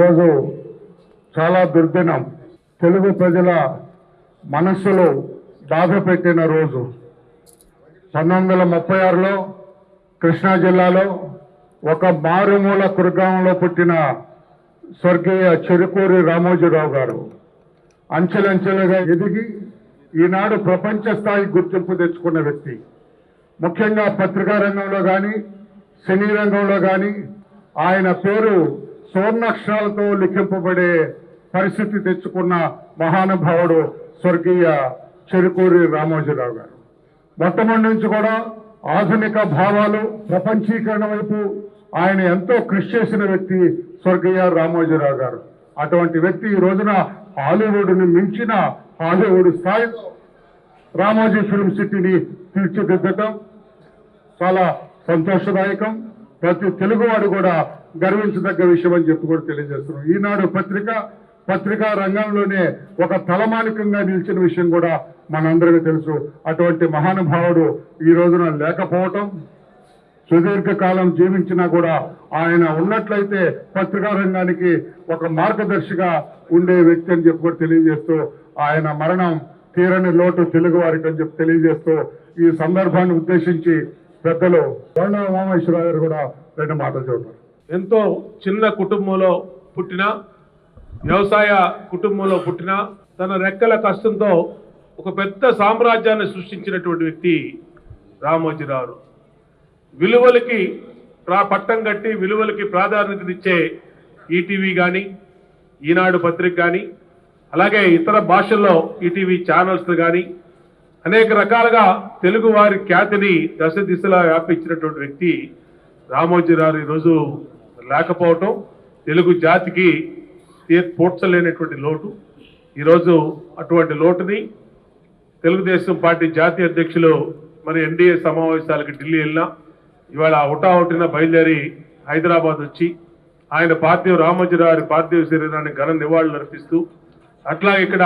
రోజు చాలా దుర్దినం. తెలుగు ప్రజల మనస్సులో బాధ పెట్టిన రోజు. పంతొమ్మిది వందల ముప్పై ఆరులో కృష్ణా జిల్లాలో ఒక మారుమూల కురుగ్రామంలో పుట్టిన స్వర్గీయ చిరుకూరి రామోజీరావు గారు అంచెలంచెలుగా ఎదిగి ఈనాడు ప్రపంచ స్థాయి గుర్తింపు తెచ్చుకున్న వ్యక్తి. ముఖ్యంగా పత్రికా రంగంలో కానీ సినీ రంగంలో కానీ ఆయన పేరు స్వర్ణాక్షరాలతో లిఖింపబడే పరిస్థితి తెచ్చుకున్న మహానుభావుడు స్వర్గీయ చెరుకూరి రామోజీరావు గారు. మొట్టమొదటి నుంచి కూడా ఆధునిక భావాలు ప్రపంచీకరణ వైపు ఆయన ఎంతో కృషి చేసిన వ్యక్తి స్వర్గీయ రామోజీరావు గారు. అటువంటి వ్యక్తి ఈ రోజున హాలీవుడ్ని మించిన హాలీవుడ్ స్థాయిలో రామోజీ ఫిల్మ్ సిటీని తీర్చిదిద్దటం చాలా సంతోషదాయకం. ప్రతి తెలుగువాడు కూడా గర్వించదగ్గ విషయం అని చెప్పి కూడా తెలియజేస్తున్నాం. ఈనాడు పత్రిక పత్రికా రంగంలోనే ఒక తలమానికంగా నిలిచిన విషయం కూడా మనందరికీ తెలుసు. అటువంటి మహానుభావుడు ఈ రోజున లేకపోవటం సుదీర్ఘకాలం జీవించినా కూడా ఆయన ఉన్నట్లయితే పత్రికా రంగానికి ఒక మార్గదర్శిగా ఉండే వ్యక్తి అని చెప్పి కూడా తెలియజేస్తూ ఆయన మరణం తీరని లోటు తెలుగు వారికి అని చెప్పి తెలియజేస్తూ ఈ సందర్భాన్ని ఉద్దేశించి పెద్దలు వర్ణ ఉమామేశ్వరరావు గారు కూడా రెండు మాటలు చెబుతారు ఎంతో చిన్న కుటుంబంలో పుట్టిన వ్యవసాయ కుటుంబంలో పుట్టిన తన రెక్కల కష్టంతో ఒక పెద్ద సామ్రాజ్యాన్ని సృష్టించినటువంటి వ్యక్తి రామోజీరావు. విలువలకి ప్రా పట్టం కట్టి విలువలకి ప్రాధాన్యతనిచ్చే ఈటీవీ కానీ ఈనాడు పత్రిక కానీ అలాగే ఇతర భాషల్లో ఈటీవీ ఛానల్స్ కానీ అనేక రకాలుగా తెలుగు వారి ఖ్యాతిని దశ దిశలా వ్యాపించినటువంటి వ్యక్తి రామోజీరావు ఈరోజు లేకపోవటం తెలుగు జాతికి పూడ్చలేనటువంటి లోటు. ఈరోజు అటువంటి లోటుని తెలుగుదేశం పార్టీ జాతీయ అధ్యక్షులు మరి ఎన్డీఏ సమావేశాలకు ఢిల్లీ వెళ్ళినా ఇవాళ ఉటాహుటిన బయలుదేరి హైదరాబాద్ వచ్చి ఆయన పార్థివ రామోజీరావు పార్థివ శరీరాన్ని ఘన నివాళులు అర్పిస్తూ అట్లా ఇక్కడ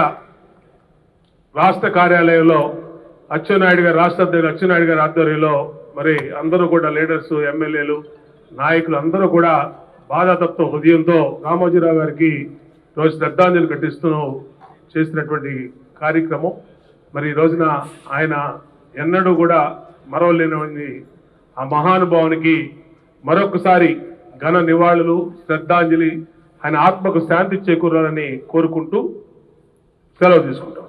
రాష్ట్ర కార్యాలయంలో అచ్చెన్నాయుడు గారు రాష్ట్ర అధ్యక్షులు అచ్చెన్నాయుడు గారి ఆధ్వర్యంలో మరి అందరూ కూడా లీడర్స్ ఎమ్మెల్యేలు నాయకులు అందరూ కూడా బాధాతప్త హృదయంతో రామోజీరావు గారికి రోజు శ్రద్ధాంజలి ఘటిస్తూ చేసినటువంటి కార్యక్రమం. మరి ఈ రోజున ఆయన ఎన్నడూ కూడా మరవలేని ఆ మహానుభావునికి మరొకసారి ఘన నివాళులు శ్రద్ధాంజలి ఆయన ఆత్మకు శాంతి చేకూరాలని కోరుకుంటూ సెలవు తీసుకుంటాం.